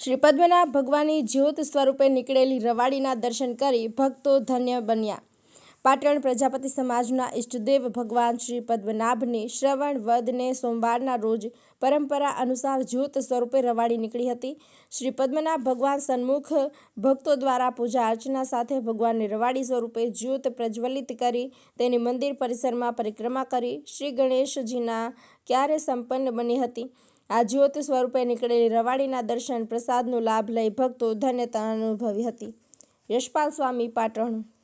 શ્રી પદ્મનાભ ભગવાનની જ્યોત સ્વરૂપે નીકળેલી રવાડીના દર્શન કરી ભક્તો ધન્ય બન્યા. પાટણ પ્રજાપતિ સમાજના ઈષ્ટદેવ ભગવાન શ્રી પદ્મનાભની શ્રવણ વદને સોમવારના રોજ પરંપરા અનુસાર જ્યોત સ્વરૂપે રવાડી નીકળી હતી. શ્રી પદ્મનાભ ભગવાન સન્મુખ ભક્તો દ્વારા પૂજા અર્ચના સાથે ભગવાનની રવાડી સ્વરૂપે જ્યોત પ્રજ્વલિત કરી તેની મંદિર પરિસરમાં પરિક્રમા કરી શ્રી ગણેશજીના ક્યારે સંપન્ન બની હતી. આ જ્યોત સ્વરૂપે નીકળેલી રવાડીના દર્શન પ્રસાદનો લાભ લઈ ભક્તો ધન્યતા અનુભવી હતી. યશપાલ સ્વામી પાટણ